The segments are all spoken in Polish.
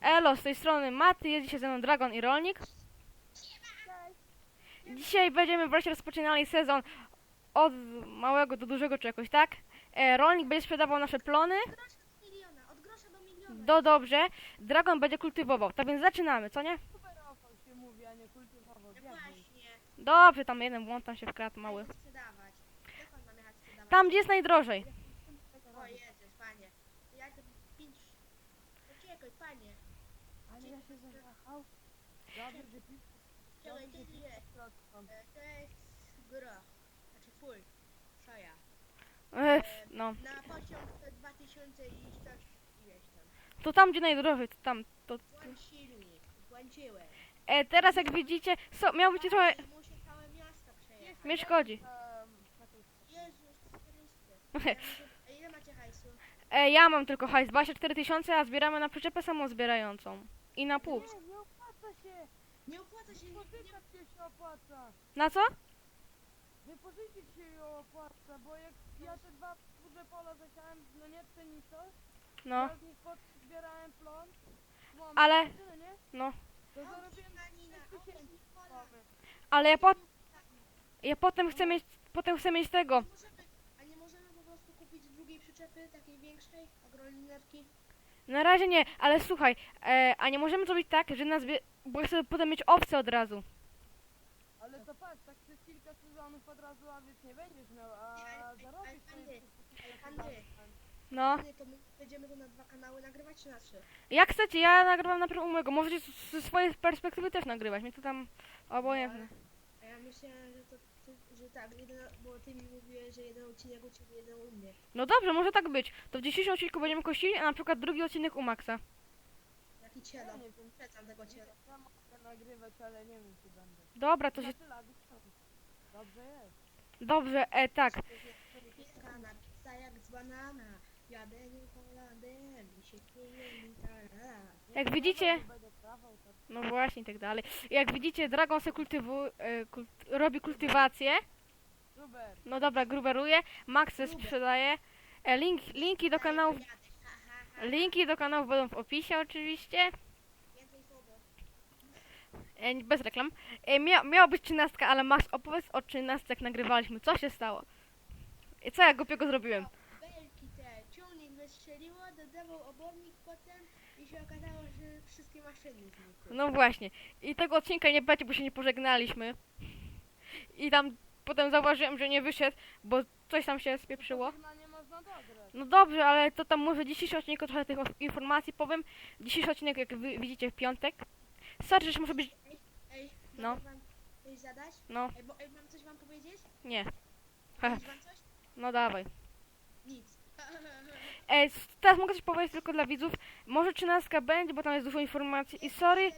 Elo, z tej strony Maty, jest dzisiaj ze mną Dragon i Rolnik. Dzisiaj będziemy wreszcie rozpoczynali sezon od małego do dużego czy jakoś tak. E, Rolnik będzie sprzedawał nasze plony. grosza do miliona, od grosza do miliona. Do dobrze. Dragon będzie kultywował. Tak więc zaczynamy, co nie? Się mówi, a nie kultywował. Właśnie. Dobrze, tam jeden błąd tam się wkradł mały. Tam gdzie jest najdrożej. O jedziesz, panie. Ja to pięć... Poczekaj, panie. Ale ja się zawahał. Dobrze, że pisz. Czekaj, to jest... e, To jest groch. Znaczy full. Soja. E, no. Na pociąg to 2000 i coś ileś tam. To tam gdzie najdrożej, to tam. To... Włącz silnik. Włączyłem. E, teraz jak widzicie, so, miał być trochę... I muszę całe miasto przejechać. Nie szkodzi. Jezus Chryste. A ile macie hajsu? E, ja mam tylko hajs 24 tysiące, a zbieramy na przyczepę samozbierającą. I na pół. Opłaca się. Nie opłaca się, nie, nie, Wypożyczać się się opłaca. Na co? Wypożyczyć się ją opłaca, bo jak ja te dwa duże pola zasiałem, no nie pszenicą, No, ja z nich pod zbierałem plon. Mam Ale- tyle, nie? no. To zarobiłem Janina, 6 auto tysięcy. Ale ja, po, ja potem chcę mieć, potem chcę mieć tego. Możemy, a nie możemy po prostu kupić drugiej przyczepy, takiej większej, agrolinerki? Na razie nie, ale słuchaj, e, a nie możemy zrobić tak, że nas, bie- bo chcę potem mieć owce od razu. Ale to patrz, tak przez kilka sezonów od razu owiec nie będziesz miał, a zarobisz kilka ale- lat. No, to my będziemy to na dwa kanały nagrywać, czy na trzy? jak chcecie, ja nagrywam najpierw u mojego. Możecie z- ze swojej perspektywy też nagrywać, mnie to tam obojętne. Ja myślałem, że to, ty, że tak, jeden, bo ty mi mówiłeś, że jeden odcinek u ciebie, jeden u mnie. No dobrze, może tak być. To w dzisiejszym odcinku będziemy kościli, a na przykład drugi odcinek u Maxa. Jaki cielo. Ja nie wiem, Przecam tego ciela. ja mogę nagrywać, ale nie wiem czy będę. Dobra, to się... Dobrze jest. Dobrze, e, tak. Pieskana, pizza jak z banana. Jak widzicie... No właśnie, i tak dalej. Jak widzicie, Dragon se kultywu, e, kult, robi kultywację. super. No dobra, gruberuje. Max se sprzedaje. E, link, linki do kanałów... Linki do kanałów będą w opisie oczywiście. E, bez reklam. E, mia, miała być trzynastka, ale Max opowiedz o trzynastce jak nagrywaliśmy. Co się stało? I co ja głupiego zrobiłem? Wystrzeliło, dodawał obornik potem i się okazało, że wszystkie maszyny znikły. No właśnie. I tego odcinka nie będzie, bo się nie pożegnaliśmy. I tam potem zauważyłem, że nie wyszedł, bo coś tam się spieprzyło. nie można dograć. No dobrze, ale to tam może dzisiejszy odcinek trochę tych informacji powiem. Dzisiejszy odcinek, jak wy widzicie, w piątek. Sorry, że muszę być... Ej, No. mogę wam coś zadać? No, Ej, bo, ej, mam coś wam powiedzieć? nie. Powiedzieć wam coś? No dawaj. Nic. E, teraz mogę coś powiedzieć tylko dla widzów. Może trzynastka będzie, bo tam jest dużo informacji. I sorry,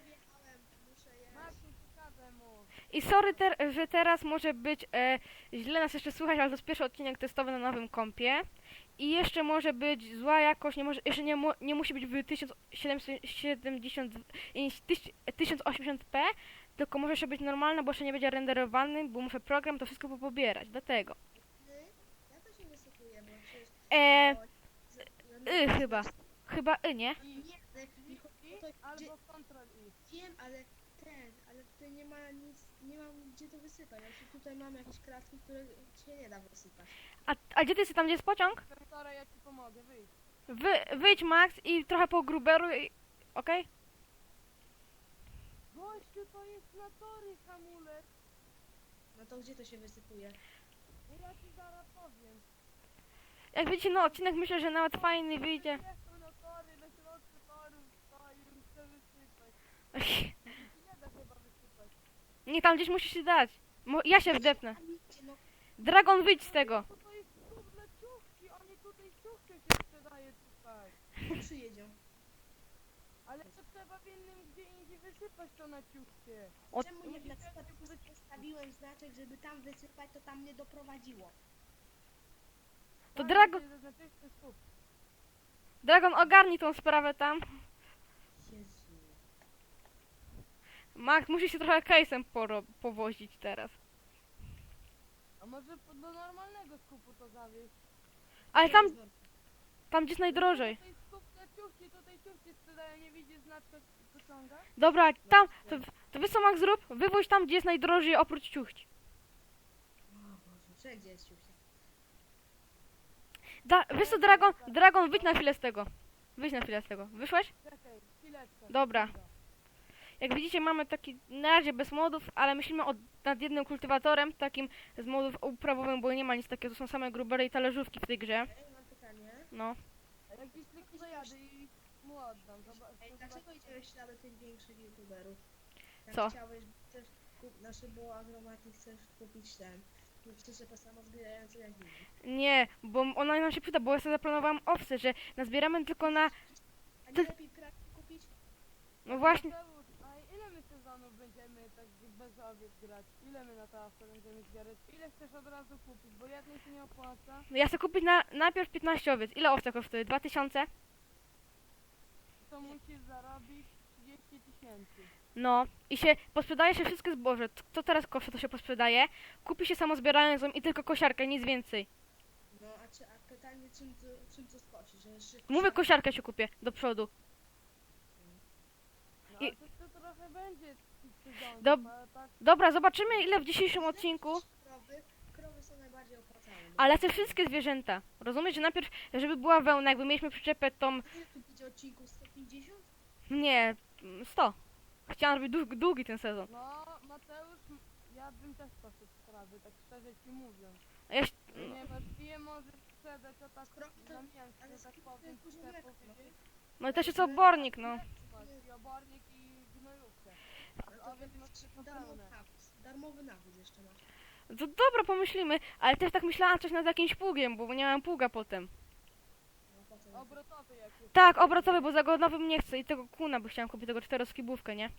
i sorry ter że teraz może być e, źle nas jeszcze słychać, ale to jest pierwszy odcinek testowy na nowym kompie. I jeszcze może być zła jakość, nie może, jeszcze nie, mu, nie musi być w 1770 i tyś- 1080p, tylko może jeszcze być normalna, bo jeszcze nie będzie renderowany, bo muszę program to wszystko pobierać, dlatego. Ja to się wysypuję, bo przecież... E, y chyba, chyba y, nie? I, Nie, to, że albo kontrol i. wiem, ale ten, ale tutaj nie ma nic, nie mam gdzie to wysypać. Znaczy tutaj mam jakieś kratki, które się nie da wysypać. A, a gdzie ty jesteś, tam gdzie jest pociąg? Profesora, ja ci pomogę, wyjdź. Wy, wyjdź Max i trochę po gruberuj, okej? Gościu, to jest na tory hamulec. No to gdzie to się wysypuje? No ja ci zaraz powiem. Jak widzicie, no odcinek myślę, że nawet fajny wyjdzie. Nie tam gdzieś musisz się dać. Mo, ja się wdepnę. Dragon, wyjdź z tego. To jest stóp dla ciuchci, oni tutaj ciuchcie się sprzedaje tutaj. przyjedzie. Ale to trzeba w innym gdzie indziej wysypać to na ciuchcie. O- Czemu nie na przykład postawiłem znaczek, żeby tam wysypać, to tam mnie doprowadziło. Dragon-. Dragon, ogarnij tą sprawę tam. Max, musi się trochę case'em poro- powozić teraz. A może po- do normalnego skupu to zawieźć? Ale tam, tam gdzie jest najdrożej. To jest skup dla ciuchci, tutaj ciuchci sprzedają, nie widzisz znaczka pociąga? Dobra, tam, to, to wiesz co Max zrób? Wywoź tam, gdzie jest najdrożej oprócz ciuchci. O Boże, wszędzie jest ciuchcia. Da, wiesz co Dragon, Dragon, wyjdź na chwilę z tego. Wyjdź na chwilę z tego. Wyszłeś? Czekaj, chwileczkę. Dobra. Jak widzicie mamy taki na razie bez modów, ale myślimy o, nad jednym kultywatorem, takim z modów uprawowym, bo nie ma nic takiego, to są same grubery i talerzówki w tej grze. Ej, mam pytanie. No. A Jak gdzieś tylko zajadę i mu oddam. Zobacz, Ej, zobacz- dlaczego idziesz ślady tych większych youtuberów? Jak Co? chciałeś, chcesz kup, znaczy, bo agromaty chcesz kupić ten, przyczepę samozbierającą jak inni. Nie, bo ona nam się przyda, bo ja sobie zaplanowałam owce, że nazbieramy tylko na... A nie lepiej krak kupić? No właśnie, Mateusz, a ile my sezonów będziemy tak bez owiec grać? Ile my na to awce będziemy zbierać? Ile chcesz od razu kupić? Bo jednej się nie opłaca. no ja chcę kupić na, najpierw 15 owiec. Ile owca kosztuje? 2000? To musisz zarobić 30 tysięcy. No. I się posprzedaje się wszystkie zboże. Co teraz kosztuje, to się posprzedaje. Kupi się samozbierającą i tylko kosiarkę, nic więcej. No, a, czy, a pytanie, czym to, czym to skosisz? Że jeszcze Mówię kosiarkę się kupię do przodu. No I- to, to trochę będzie Dob- ale tak Dobra, zobaczymy ile w dzisiejszym odcinku. Krowy, krowy są najbardziej opłacalne. Ale te wszystkie zwierzęta. Rozumiesz, że najpierw, żeby była wełna, jakby mieliśmy przyczepę tą... Ile tu będzie odcinków? 150? Nie, mm, 100. Chciałam robić dług, długi ten sezon. No, Mateusz, ja bym też poszedł w sprawy, tak szczerze ci mówiąc. A Ja, się- Ponieważ je możesz sprzedać, a tak to- ale mięśnie, tak skąd powiem, później chcę powiedzieć. no i też jest obornik, no. Masz i obornik i gnojówkę. Ale to Owiec masz tylko darmowy pełne. nawóz. Darmowy nawóz jeszcze masz. To dobra, pomyślimy. Ale też tak myślałam coś nad jakimś pługiem, bo nie mam pługa potem. Obrotowy jak jest. Tak, obrotowy, bo za go nowym nie chcę i tego kuna by chciałam kupić, tego czteroskibówkę, nie?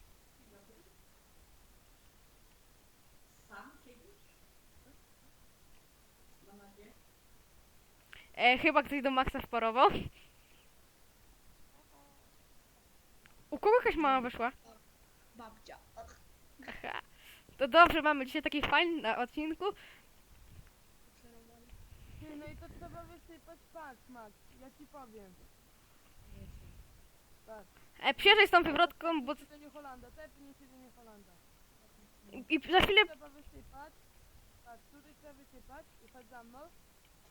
E, chyba ktoś do Maxa wparował. U kogo jakaś mama wyszła? Babcia. Aha. To dobrze, mamy dzisiaj taki fajny na odcinku. No i to trzeba wysypać, patrz Max, ja ci powiem. Nie. Tak. E, przyjeżdżaj z tą wywrotką, bo... Siedzenie Holanda, tepnij siedzenie Holanda. I za chwilę... Trzeba wysypać. Patrz, tutaj trzeba wysypać i chodź za mną.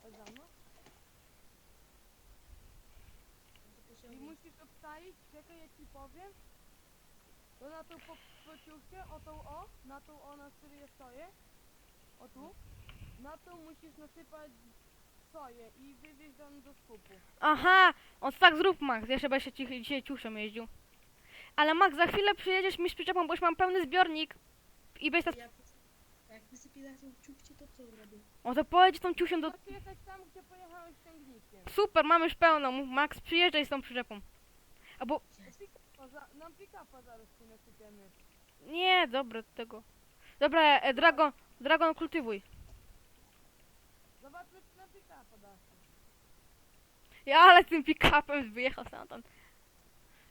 Chodź za mną. To I musisz obstaić, czekaj, ja ci powiem. To na tą po, pociuchę, o tą o, na tą o, na której ja stoję. O tu. Na tą musisz nasypać soję i wywieźć ją do skupu. Aha, on tak zrób Max, ja chyba się ci- dzisiaj ciuszem jeździł. Ale Max, za chwilę przyjedziesz mi z przyczepą, bo już mam pełny zbiornik. I bez Jak, jak wysypię na tą ciuchcie, to co zrobię? O to pojedź tą ciusią do... Tam, gdzie pojechałeś ciągnikiem. Super, mamy już pełną. Max, przyjeżdżaj z tą przyczepą. Albo... Nam pick-upa zaraz ci nasypiemy. Nie, dobra, tego. Dobra, e, Dragon, Dragon kultywuj. Zobaczmy, czy na pick-upa da się. Ja, ale tym pick-upem wyjechał stamtąd.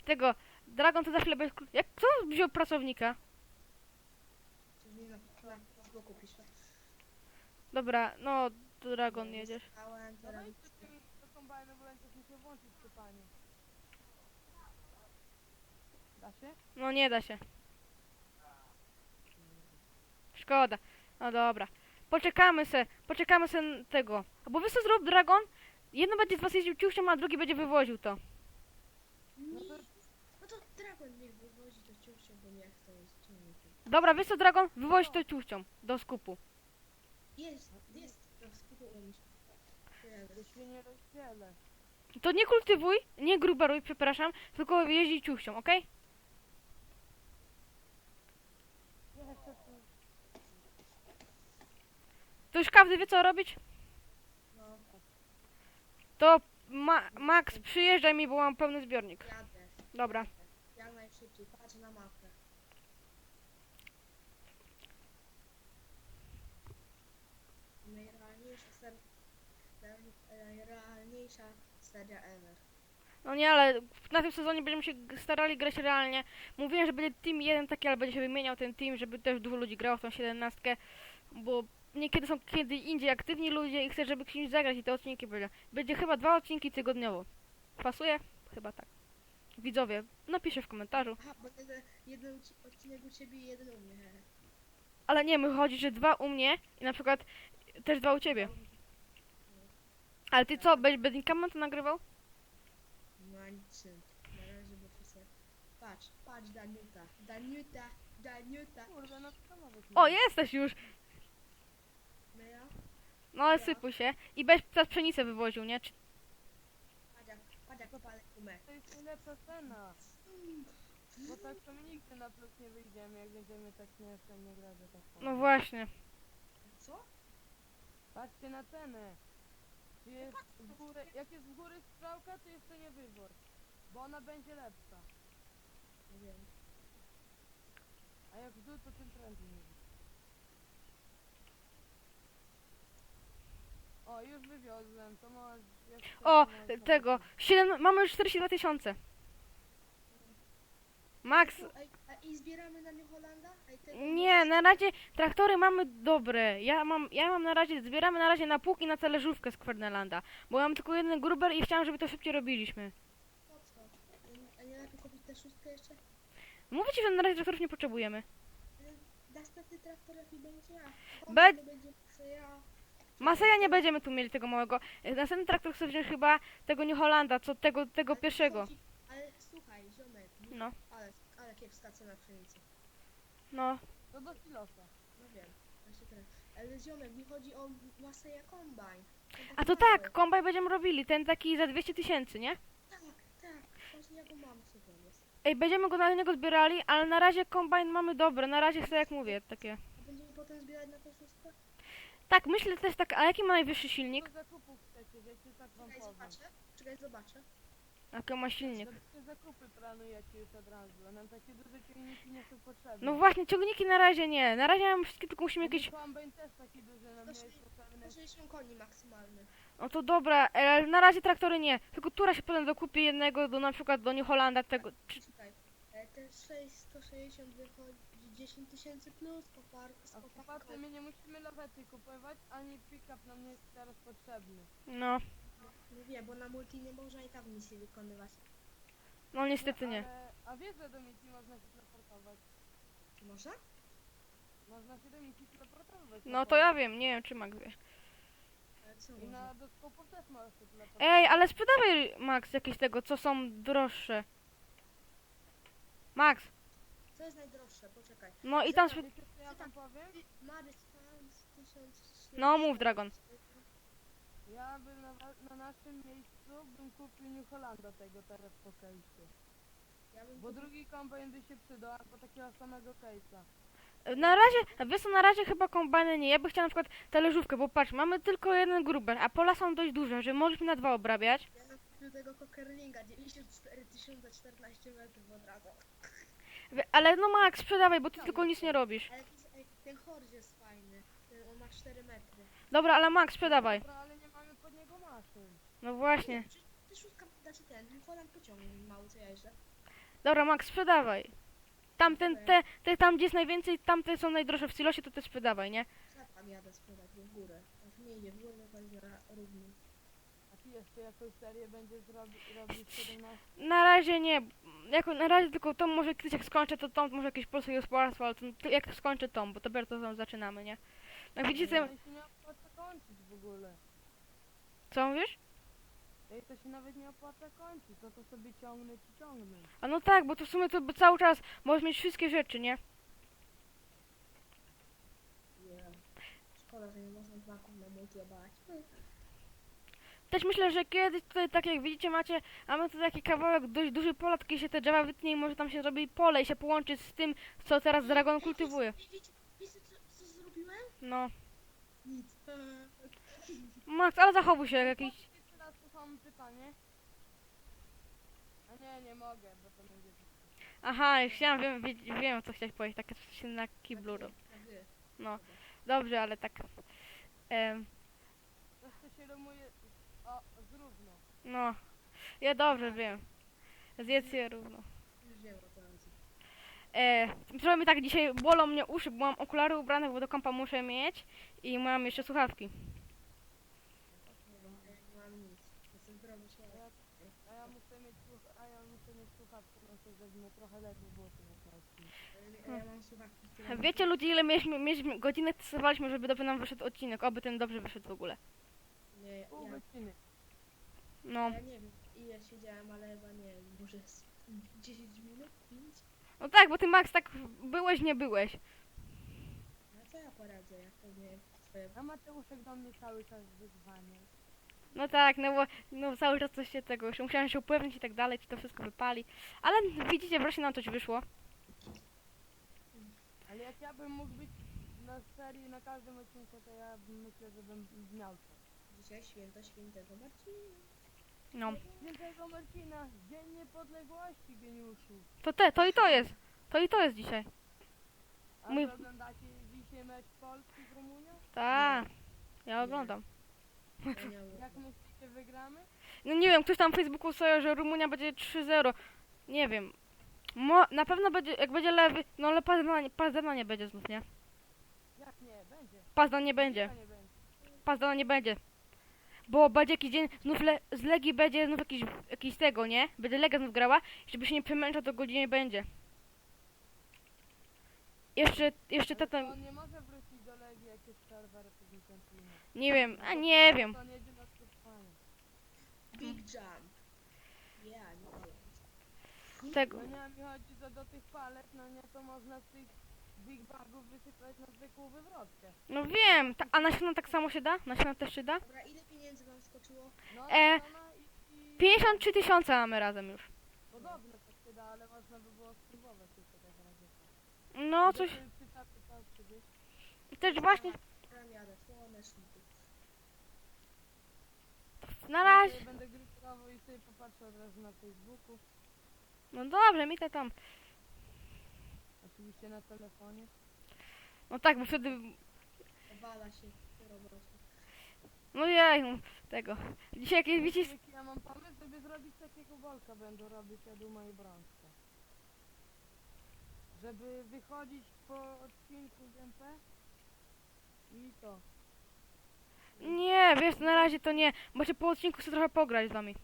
Tego, Dragon to za chwilę bez... Jak, kto wziął pracownika? Nie Facebooku piszę. Dobra, no, Dragon jedziesz. Z tym kombajnu, bo będziesz musiał włączyć sypanie. Da się? No nie da się. Szkoda. No dobra. Poczekamy se, poczekamy se tego. Albo wy se zrób Dragon. Jedno będzie z was jeździł ciuścią, a drugi będzie wywoził to. No to No to Dragon niech wywozi to ciuchcie, bo nie chcę ciągnikiem. Dobra, wy co Dragon, wywoź to ciuścią do skupu. Jest, jest. To spróbuję mi się. to się nie rozdzielę. To nie kultywuj, nie gruberuj, przepraszam, tylko jeździ ciuścią, okej? Jeszcze tu. To już każdy wie co robić? No, To Ma Max, przyjeżdżaj mi, bo mam pełny zbiornik. jadę. Dobra. Jak najszybciej, patrzę na mapę. Najrealniejsza ser... Najrealniejsza seria ever. No nie, ale na tym sezonie będziemy się starali grać realnie. Mówiłem, że będzie team jeden taki, ale będzie się wymieniał ten team, żeby też dużo ludzi grało w tą 17, bo niekiedy są kiedy indziej aktywni ludzie i chcę, żeby kimś zagrać i te odcinki były. Będzie chyba dwa odcinki tygodniowo. Pasuje? chyba tak. Widzowie, napiszę w komentarzu. Aha, bo jeden, jeden ci- odcinek u ciebie i jeden u mnie. Ale nie, mi chodzi, że dwa u mnie i na przykład też dwa u ciebie. Ale ty co, będziesz Bedinkamen to nagrywał? No a niczym. Na razie, bo to sobie... Patrz, patrz, Daniuta. Daniuta, Daniuta. Kurde, no to nawet nie. O, jesteś już! No? No ale sypuj się. I będziesz teraz pszenicę wywoził, nie? Czy... Patrz jak, patrz jak popalę gumę. To jest najlepsza cena. Bo tak to my nigdy na plus nie wyjdziemy, jak będziemy tak nie, nie grać, że tak powiem. No właśnie. Co? Patrzcie na cenę. Czy jest w górę, jak jest w góry strzałka, to jest to nie wybór. Bo ona będzie lepsza. Nie wiem. A jak w dół, to tym prędzej nie widzę. O, już wywiozłem, to jak chcesz, O, tego. 7, mamy już 42 tysiące. Max, ej, a i zbieramy na New? Ej, tego nie, na razie traktory mamy dobre. Ja mam, ja mam na razie, zbieramy na razie na pług i na talerzówkę z Kwernelanda. Bo mam tylko jeden gruber i chciałam, żeby to szybciej robiliśmy. Po co? A nie lepiej kupić tę szóstkę jeszcze? Mówię ci, że na razie traktorów nie potrzebujemy. Następny traktor jaki będzie ja. Be- to będzie ja. Maseja nie będziemy tu mieli tego małego. E, Następny traktor chcę wziąć chyba tego New Hollanda, co tego, tego Ale pierwszego. chodzi- Ale słuchaj, ziomek. mi- No, Ale, ale kiepska cena pszenicy. no. To do silosa. No wiem. Właśnie teraz. Ale ziomek, mi chodzi o Maseja Combine. A taki to mały. tak, kombaj będziemy robili, ten taki za 200 tysięcy, nie? Tak, tak. Właśnie ja go mam, jest. Ej, będziemy go na niego zbierali, ale na razie kombajn mamy dobre, na razie chcę jak mówię, takie. A będziemy potem zbierać na tę szóstkę? Tak, myślę też tak, a jaki ma najwyższy silnik? Do zakupów chcecie, wiecie, tak wam Czekaj, powiem. zobaczę. Czekaj, zobaczę. Jaki ma silnik? Jakie zakupy planujecie już od razu? Nam takie duże ciągniki nie są potrzebne. No właśnie, ciągniki na razie nie, na razie mamy wszystkie, tylko musimy jakieś... Kombajn też taki duży nam nie jest potrzebny. 160 koni maksymalny. No to dobra, e, na razie traktory nie, tylko tura się potem dokupi jednego do na przykład do New Hollanda, tego... Czy... Czekaj. E, te 6, 160 wychodzi 10 tysięcy plus popar z A poparką. kupacy my nie musimy lawety kupować, ani pick-up nam nie jest teraz potrzebny. No, Nie wiem, bo na multi nie można i tak misji wykonywać. no niestety nie. Ale, a wiesz, że do misji można się teleportować? Można? Można się do misji teleportować. No to ja wiem, nie wiem czy Max wie. Ale co I można? na do też możesz się teleportować. Ej, ale sprzedawaj Max jakieś tego, co są droższe. Max, Co jest najdroższe? Poczekaj. no i tam... Co ja wam powiem? Marys Fans 1000. No mów Dragon. Ja bym na, wa- na naszym miejscu bym kupił New Hollanda tego teraz po case'ie. Ja bym Bo drugi kombajn by się przydał, albo takiego samego case'a. Na razie, wiesz co, na razie chyba kombajny nie. Ja bym chciał na przykład talerzówkę, bo patrz, mamy tylko jeden gruber, a pola są dość duże, że mogliśmy na dwa obrabiać. Ja bym kupił tego Cockerlinga 94 014 metrów od razu. Ale no Max, sprzedawaj, bo ty tylko nic nie robisz. Ale to- ej, ten Horse jest fajny. Ten, on ma 4 metry. Dobra, ale Max, sprzedawaj. Dobra, ale nie mamy pod niego maszyn. No właśnie. Ty szóstka, znaczy ten, Holand pociągnie mały, co ja jeżdżę. Dobra, Max, sprzedawaj. Tamten, te, te tam gdzie jest najwięcej, tamte są najdroższe w silosie, to te sprzedawaj, nie? Ja tam jadę sprzedać, bo w górę. Jak nie idzie w górę, to będzie ty jeszcze jakąś serię będziesz robi, robić 17? Na razie nie. Jako, na razie tylko tą, może kiedyś jak skończę, to tą, może jakieś polskie gospodarstwo, ale to, to jak skończę tą, bo dopiero to tam zaczynamy, nie? Jak widzicie, No i się nie opłaca kończyć w ogóle. co mówisz? Ej, to się nawet nie opłaca kończyć, to to sobie ciągnę ci ciągnę. A no tak, bo to w sumie to by cały czas możesz mieć wszystkie rzeczy, nie? Yeah. Szkoda, że nie można znaków na multi obalać. Też myślę, że kiedyś tutaj, tak jak widzicie, macie, mamy tu taki kawałek dość duży pola, się te drzewa wytnie i może tam się zrobi pole i się połączy z tym, co teraz Dragon kultywuje. Wiecie, wiecie, wiecie co, co zrobiłem? No. Nic. Max, ale zachowuj się jak jakiś... Jeszcze raz to samo pytanie. A nie, nie mogę, bo to będzie... Aha, już ja wiem, wiem, wiem co chciałeś powiedzieć, takie coś się na kiblu robi. No, dobrze, ale tak... Em, Też to się rymuje... O, zrówno. No, ja dobrze wiem. Zjedz je równo. E, trochę mi tak dzisiaj bolą mnie uszy, bo mam okulary ubrane, bo do kompa muszę mieć i mam jeszcze słuchawki. Nie mam, ja nie mam nic. Jestem zdrowy człowiek. A ja muszę mieć słuch to żeby mnie trochę lepiej było słuchawki, które... Wiecie ludzie ile mieliśmy, mieliśmy godzinę testowaliśmy, żeby dobrze nam wyszedł odcinek, oby ten dobrze wyszedł w ogóle. Nie, Pół godziny. No, ja nie wiem ile siedziałem, ale chyba nie wiem, może z 10 minut, 5? no tak, bo ty Max tak byłeś, nie byłeś. No co ja poradzę, jak to nie twoje... A Mateuszek do mnie cały czas wyzwanie. No tak, no bo no cały czas coś się tego, już musiałem się upewnić i tak dalej, czy to wszystko wypali. Ale widzicie, wreszcie nam coś wyszło. Ale jak ja bym mógł być na serii, na każdym odcinku, to ja bym- myślę, że bym miał to. Dzisiaj święto świętego Marcina. No, Świętego Marcina, Dzień Niepodległości, geniuszu. to te, to i to jest. To i to jest dzisiaj. A Mój- oglądacie dzisiaj mecz Polski z Rumunią? Tak, ja oglądam. Jak myślicie, wygramy? No nie wiem, ktoś tam w Facebooku sobie, że Rumunia będzie 3-0. Nie wiem. Mo, na pewno będzie, jak będzie lewy, no ale Pazda nie, Pazda nie będzie znów, nie? Jak nie, będzie. Pazda nie będzie. Dlaczego nie będzie. Pazda nie będzie. Bo będzie jakiś dzień, znów le, z Legii będzie znów jakiś, jakiś tego, nie? Będzie Lega znów grała. Żeby się nie przemęczał, to godzinie będzie. Jeszcze, jeszcze tata, to On nie może wrócić do Legii, jak jest przerwa reprezentacyjna. nie wiem, a nie wiem. To nie jedzie na spotkanie. Big jump. Ja, nie wiem. Tego, No nie, mi chodzi, że do tych palet, no nie, to można z tych Big Bagów wysypać na zwykłą wywrotkę. no wiem, ta, a na ścianę tak samo się da? Na ścianę też się da? Dobra, ile pieniędzy wam skoczyło? No, E, to ona i, i... 53 tysiące mamy razem już. Podobne to się da, ale można by było spróbować jeszcze tak razie. No coś, gdzieś. też właśnie, Tam jadę, słoneczniku. na Ja razie. sobie będę grypował i sobie popatrzę od razu na Facebooku. No dobrze, mi to tam. Oczywiście na telefonie. No tak, bo wtedy, Wala się roboty. no jej, no, tego. Dzisiaj jakieś widzisz, Jaki ja mam pomysł, żeby zrobić takiego bolka będą robić Aduma i Brączka. Żeby wychodzić po odcinku z MP i to. Nie, wiesz, na razie to nie. Może po odcinku chcę trochę pograć z wami.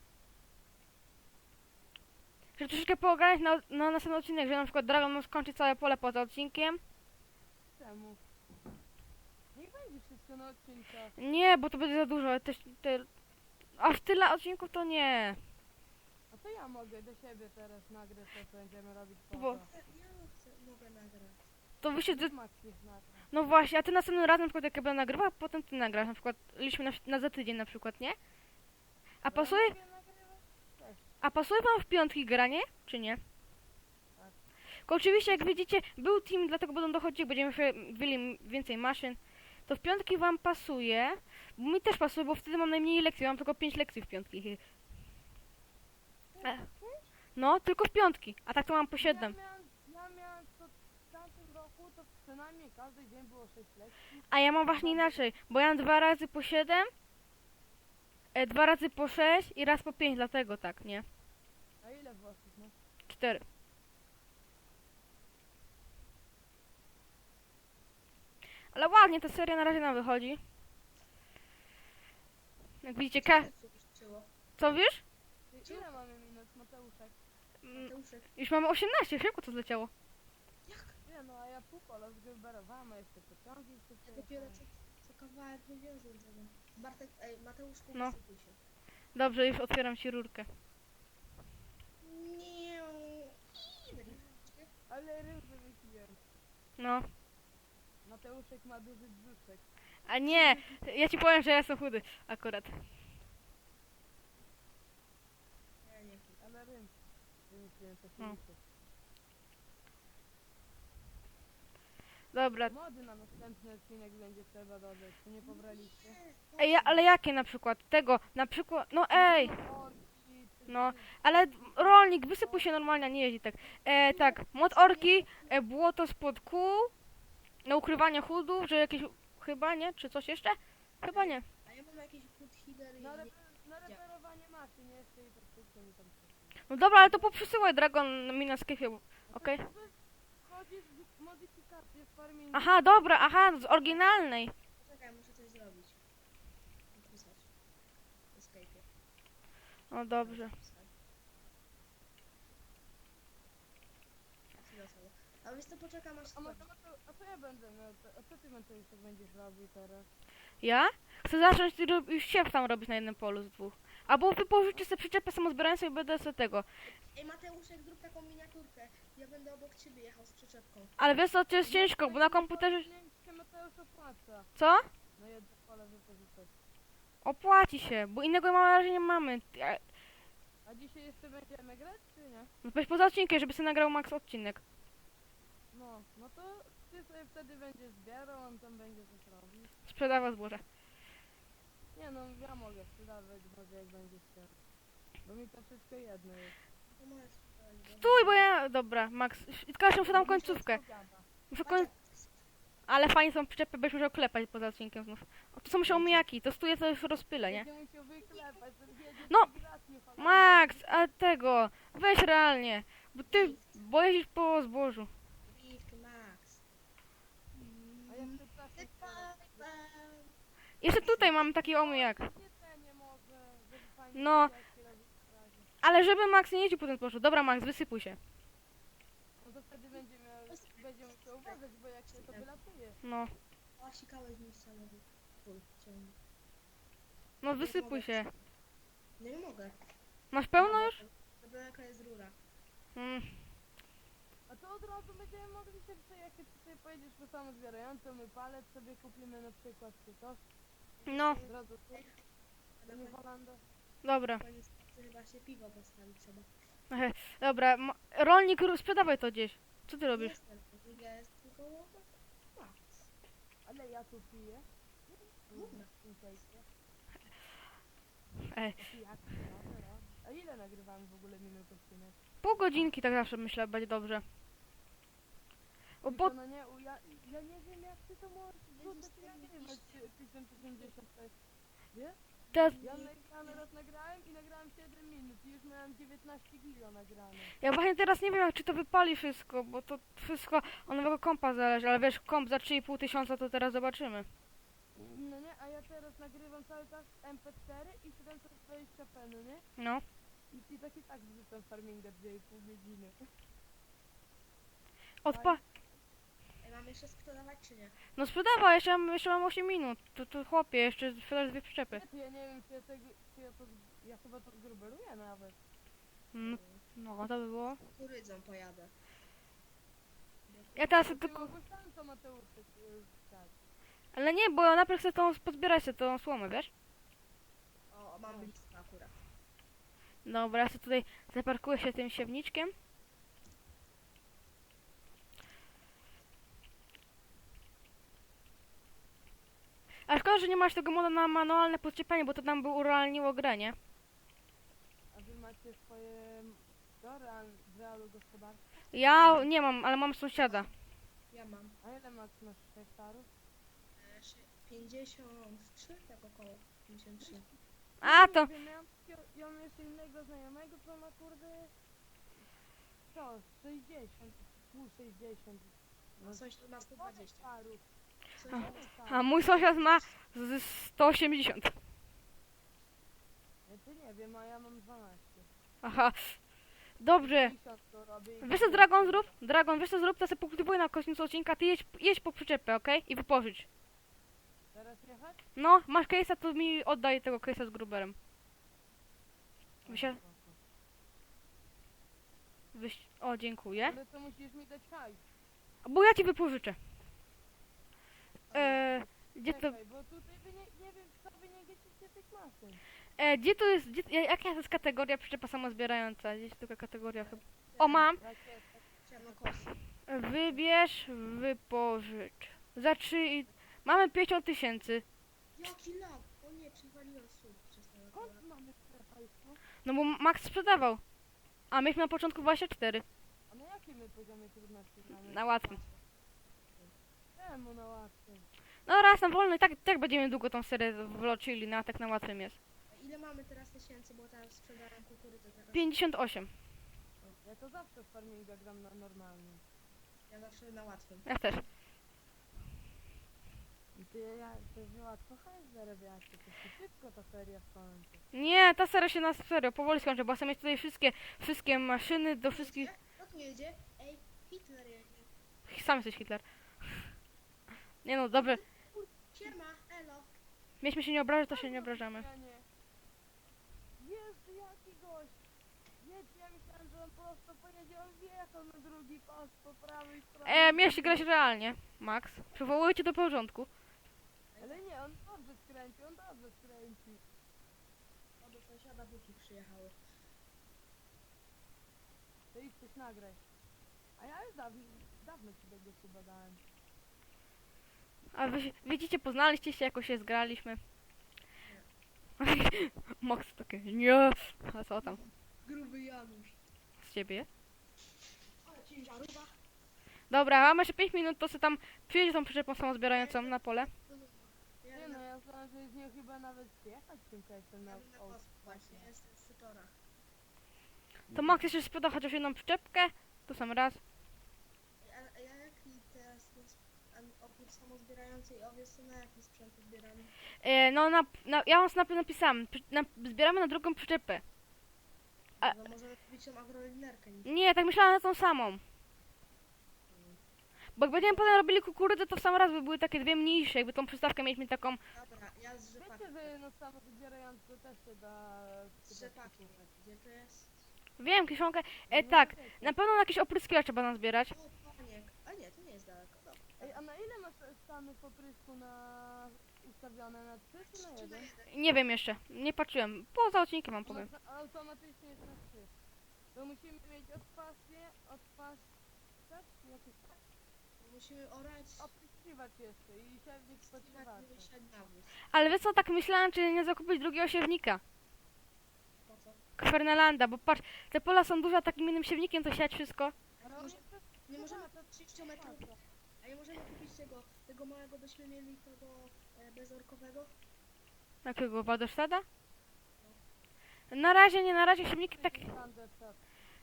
Żeby troszeczkę pograć na, na następny odcinek, że na przykład Dragon nam skończy całe pole poza odcinkiem. Czemu? Niech będzie wszystko na odcinkach. Nie, bo to będzie za dużo, ale też te... Aż tyle odcinków to nie. A to ja mogę do siebie teraz nagrać to, co będziemy robić po Bo- to. Ja chcę, mogę nagrać. To wy się... Max niech nagra. No właśnie, a ty następnym razem na przykład jak ja będę nagrywał, potem ty nagrasz. Na przykład liczmy na, na za tydzień na przykład, nie? A Ja pasuje, mogę nagrywać? Też. A pasuje wam w piątki granie, czy nie? Tak. Tylko oczywiście, jak widzicie, był team, dlatego będą dochodzić, będziemy mieli więcej maszyn. To w piątki wam pasuje, bo mi też pasuje, bo wtedy mam najmniej lekcji, mam tylko 5 lekcji w piątki. No, tylko w piątki, a tak to mam po 7. Ja miałem, ja miałem to w tamtym roku, to przynajmniej każdy dzień było 6 lekcji. A ja mam właśnie inaczej, bo ja mam dwa razy po 7, e, dwa razy po 6 i raz po 5, dlatego tak, nie? A ile włosów, no? 4. Ale ładnie ta seria na razie nam wychodzi. Jak widzicie, ka- Co wiesz? Ile mamy minut, Mateuszek? Mm, Mateuszek. Już mamy 18, szybko to zleciało. Jak? Nie no, a ja pół kola zgryberowałem, a jeszcze pociągi jeszcze Ja dopiero co kawałek wywiozłem tego. Bartek, ej, Mateuszku, No. się. Dobrze, już otwieram ci rurkę. Nie. Ale rym wymyśliłem. No. Mateuszek ma duży brzuszek. A nie, ja ci powiem, że ja jestem chudy akurat. Nie, nie. Ale rym wymyśliłem to No. Dobra. Mody na następny odcinek będzie trzeba dodać, czy nie pobraliście? Ej, ja, ale jakie na przykład? Tego, na przykład, no ej, Orki, no, ale rolnik, wysypuj się normalnie, a nie jeździ tak. E, tak, mod orki, e, błoto spod kół, na ukrywanie chudów, że jakieś, chyba nie, czy coś jeszcze? Chyba nie. A ja mam jakieś food healer i... Na, nie- reper- na reperowanie troszeczkę mi tam. No dobra, ale to poprzysyłaj Dragon mi na bo- okej? W formie... Aha, dobra, aha, z oryginalnej. Poczekaj, muszę coś zrobić. Wpisać. W Escape'ie. O, dobrze. A więc to poczekam aż A, może, a, to, a ja będę miał? te- A co ty Mateuszek będziesz robił teraz? Ja? Chcę zacząć już siew tam robić na jednym polu z dwóch. Albo wypożyczyć sobie przyczepę samozbierającą i będę sobie tego. Ej Mateuszek, zrób taką miniaturkę. Ja będę obok ciebie jechał z przyczepką. Ale wiesz co, to jest ciężko, bo na komputerze... Nie wiem, czy Mateusz opłaca. Co? No jedno pole wypożyczać. Opłaci się, bo innego na razie nie mamy. Ja- A dzisiaj jeszcze będziemy grać, czy nie? No weź poza odcinkiem, żeby sobie nagrał Max odcinek. No, no to ty sobie wtedy będziesz zbierał, on tam będzie coś robił. Sprzedawał zboże. Nie no, ja mogę sprzedawać może jak będzie chciał. Bo mi to wszystko jedno jest. Stój, bo ja... Dobra, Max. Tylko muszę tam końcówkę. Muszę koń... Ale fajnie są przyczepy, będziesz musiał klepać poza odcinkiem znów. O, to są jeszcze omijaki, to stuje to już rozpylę, nie? No. Max, a tego, weź realnie, bo ty, bo jeździsz po zbożu. Max. Jeszcze tutaj mam taki omijak. No. Ale żeby Max nie jeździł po tym zbożu. Dobra Max, wysypuj się. No to wtedy będzie miał, uważać, bo jak się to wylatuje. No, O, sikałeś mi samochód. Twój, ciągnik. no wysypuj się. No nie mogę. Masz pełno już? Dobra, jaka jest rura. Mm, A to od razu będziemy mogli się przejechać, jak ty sobie pojedziesz po samozbierającą, my palet sobie kupimy na przykład, czy to? no, Od razu tu, A Holanda. dobra. koniec chyba się piwo postawić trzeba. Dobra, ma- rolnik, ru- sprzedawaj to gdzieś. Co ty robisz? Jestem, druga jest łowa. Max. Ale ja tu piję. Dobra. Ej, A jak? No, ile nagrywamy w ogóle minut odcinek? pół godzinki tak zawsze myślę, będzie dobrze. O, bo, No nie, u- ja, ja nie wiem jak ty to możesz trudno ci nagrywać ty- 1080 to jest. Wiesz? Teraz, Ja raz nagrałem i nagrałem 7 minut i już miałem 19 kilo nagrane. ja właśnie teraz nie wiem, jak, czy to wypali wszystko, bo to wszystko od nowego kompa zależy, ale wiesz, komp za 3,5 tysiąca to teraz zobaczymy. No nie, a ja teraz nagrywam cały czas MP4 i 720p, no nie? No. I, i tak i tak wrzucam farminga 2,5 godziny. Odpa... Mam jeszcze sprzedawać czy nie? No sprzedawaj, jeszcze mam, jeszcze mam 8 minut. To, to chłopie, jeszcze sprzedasz dwie przyczepy. Ja nie wiem czy ja tego, czy ja to, ja chyba to zgrubeluję nawet. Mm, No, to by było. Kurydzą pojadę. Ja teraz Ty tylko... mogłeś tam to Mateusz y, wstać. Ale nie, bo ja najpierw chcę tą, pozbierać sobie tą słomę, wiesz? O, mam blisko akurat. Dobra, ja sobie tutaj zaparkuję się tym siewniczkiem. A szkoda, że nie masz tego moda na manualne podciepianie, bo to nam by urealniło grę, nie? A wy macie swoje do real, w realu gospodarstwo? Ja nie mam, ale mam sąsiada. Ja mam. A ile masz, masz hektarów? E, szy- 53, tak około 53. A to... Nie wiem, Ja, ja, ja mam jeszcze innego znajomego, co ma kurde... Co? 60, pół 60. No sąsiad ma 120. hektarów. A mój sąsiad ma z 180. Ja ty nie wiem, a ja mam 12. Aha. Dobrze. 50 to robię i- Wiesz co Dragon zrób? Dragon, wiesz co zrób? To sobie pokultywuj na końcu odcinka, ty jedź, jedź po przyczepę, okej? I wypożycz. Teraz jechać? No, masz case'a, to mi oddaj tego case'a z gruberem. Wysia... Wyś... O, dziękuję. Ale to musisz mi dać hajs. Bo ja ci wypożyczę. E, gdzie to... Czekaj, bo tutaj wy nie, nie wiem, co wy nie wiecie tych maszyn. E, gdzie to jest... Gdzie, jaka to jest kategoria przyczepa samozbierająca? Gdzieś taka kategoria chyba... O, mam. Wybierz, wypożycz. Za trzy i... Mamy 50 tysięcy. Jaki lag! O nie, przywaliłem słup przez akurat. Skąd mamy hajsu? No bo Max sprzedawał. A myśmy na początku 24. A na jakim my poziomie trudności gramy? Na łatwym. Czemu na łatwym? No raz na wolno i tak, tak będziemy długo tą serię wloczyli, na tak na łatwym jest. A ile mamy teraz tysięcy, bo teraz sprzedałem kukurydzę teraz. 58. Ja to zawsze w farminga gram na normalnym. Ja zawsze na łatwym. Ja też. I ty, ja, to wy łatwo hajs zarabiacie, to się szybko ta seria skończy. Nie, ta seria się na serio powoli skończy, bo chcę mieć tutaj wszystkie, wszystkie maszyny do wszystkich. Kto tu jedzie? Ej, Hitler jedzie. Sam jesteś Hitler. Nie no, dobrze. Siema, elo. Mieliśmy się nie obrażać, to się nie obrażamy. Jezu, jaki gość! Jedź, ja myślałem, że on prosto pojedzie, on wjechał na drugi pas po prawej stronie. E, mieliście grać realnie, Max. Przywołuję cię do porządku. Ale nie, on dobrze skręci, on dobrze skręci. O, do sąsiada buki przyjechały. To idź coś nagraj. A ja już dawno, dawno ci tego suba dałem. A wy, widzicie, poznaliście się, jakoś się zgraliśmy. Max takie, nie. A co tam? Gruby Janusz. Z ciebie? Ale ciężarówka. Dobra, mamy jeszcze 5 minut, to sobie tam przyjedzie tą przyczepą samozbierającą na pole. Nie no, ja znam, że z nią chyba nawet jechać tym case'em na ja o- właśnie, jestem z Sytora. To Max jeszcze spyta chociaż jedną przyczepkę. To sam raz. A, a jaki teraz jest, an- oprócz samozbierającej owiec, to na jaki sprzęt zbieramy? E, no, na, na, ja wam snapie napisałem. Przy, na, zbieramy na drugą przyczepę. A- No możemy kupić tą agrolinerkę. Nie? Nie, tak myślałam na tą samą. Bo jak będziemy potem robili kukurydzę, to w sam raz by były takie dwie mniejsze, jakby tą przystawkę mieliśmy taką. Dobra, ja z. Wiecie, że no samo zbierające też się da... Z rzepaku. Gdzie to jest? Wiem, kiszonkę. E, No, tak, na pewno na jakieś opryskiwacz trzeba nazbierać. O, paniek. A nie, to nie jest daleko. Dobra. Ej, a na ile masz stany poprysku na... ustawione? Na 3 czy na Czy na 1? jeden? Nie wiem jeszcze, nie patrzyłem. Poza odcinkiem wam powiem. Automatycznie jest na 3. To musimy mieć odpasnie, odpas... Tak? Jakiś tak? Musimy orać. Opryskiwacz jeszcze i siewnik nawóz. Ale wiesz co, tak myślałem, czy nie zakupić drugiego siewnika. Po co? Kwernelanda, bo patrz, te pola są duże, a takim innym siewnikiem to siać wszystko. Ale on Może- jest też Nie możemy to 30 metrów. A nie możemy kupić tego, tego małego, byśmy mieli tego e, bezorkowego? Jakiego Waderstada? Na razie nie, na razie siewnik taki,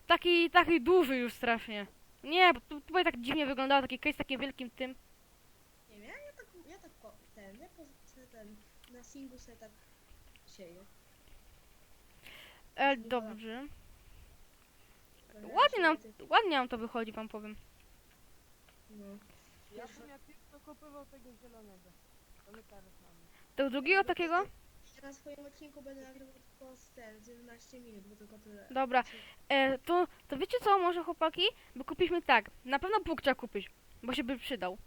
taki, taki duży już strasznie. Nie, bo tu, tutaj tak dziwnie wyglądało, taki case z takim wielkim tym. Nie wiem, ja, ja tak, ja tak po, ten, ja po, ten, na singu se tak sieję. E, dobrze. Ładnie nam, ładnie nam to wychodzi, wam powiem. No. Ja bym jak tylko kupował tego zielonego. To my teraz mamy. Tego drugiego takiego? Ja na swoim odcinku będę nagrywał tylko z ten, z 11 minut, bo tylko tyle. Dobra. E, to, to wiecie co, może chłopaki? Bo kupiliśmy tak, na pewno pług trzeba kupić, bo się by przydał.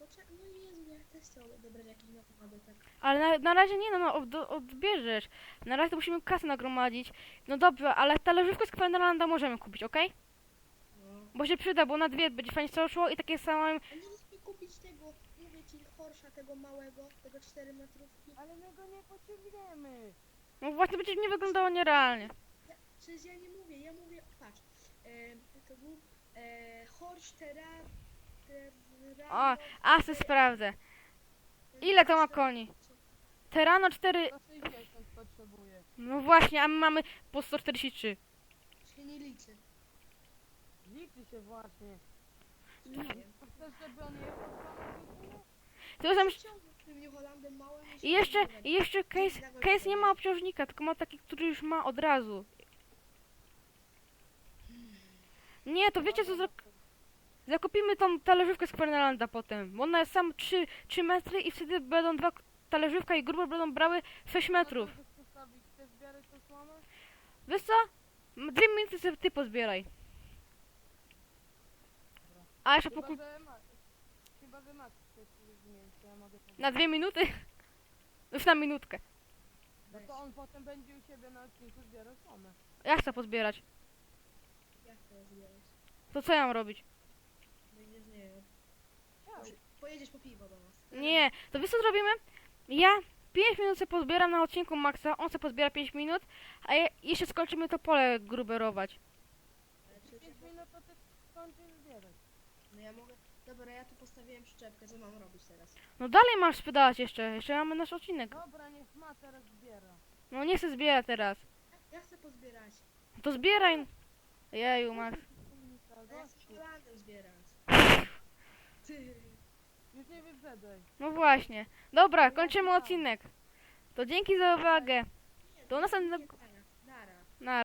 Poczek- no Jezu, ja też chcę odebrać jakiś nakłady, tak. Ale na, na razie nie, no, no od, odbierzesz. Na razie to musimy kasę nagromadzić. No dobrze, ale talerzówkę z Kwernelanda możemy kupić, okej? No. Bo się przyda, bo na dwie będzie fajnie co szło i takie same... A nie lepiej kupić tego, mówię ci, Horsza tego małego, tego 4 metrówki. Ale my go nie pociągniemy. No właśnie będzie nie wyglądało nierealnie. Ja, przecież ja nie mówię, ja mówię, patrz, e, to był e, Horsz Terra... O, a se sprawdzę. Ile to ma koni? Terano 4... 160 potrzebuje. No właśnie, a my mamy po 143. Się nie liczy. Liczy się właśnie. Nie wiem. Chcesz, żeby on tam... Hollandem małym I jeszcze, i jeszcze case, case nie ma obciążnika, tylko ma taki, który już ma od razu. Nie, to wiecie co, zak- zakupimy tą talerzówkę z Kwernelanda potem, bo ona jest sam 3, 3 metry i wtedy będą dwa talerzówka i grube będą brały 6 metrów. Wiesz co? Dwie minuty sobie ty pozbieraj. A jeszcze ma... Chyba, że Max chce wymienić, to ja mogę powiedzieć. Na dwie minuty? Już na minutkę. No to on potem będzie u siebie na odcinku zbierał słomę. Ja chcę pozbierać. Ja chcę zbierać. To co ja mam robić? Będziesz, nie wiem, pojedziesz po piwo do nas. Nie, to wiesz co zrobimy? Ja 5 minut sobie pozbieram na odcinku Maxa, on sobie pozbiera 5 minut, a ja jeszcze skończymy to pole gruberować. Ale przecież, 5 minut to ty skończysz zbierać. no ja mogę, dobra, ja tu postawiłem przyczepkę, co mam robić teraz? No dalej masz sprzedać jeszcze, jeszcze mamy nasz odcinek. Dobra, niech ma teraz zbiera. No nie chcę zbierać teraz. Ja chcę pozbierać. To zbieraj. Jeju, Max. A ja chcę. Holandem zbierać. Ty. Już nie wyprzedzaj. No właśnie. Dobra, kończymy odcinek. To dzięki za uwagę. Do następnego...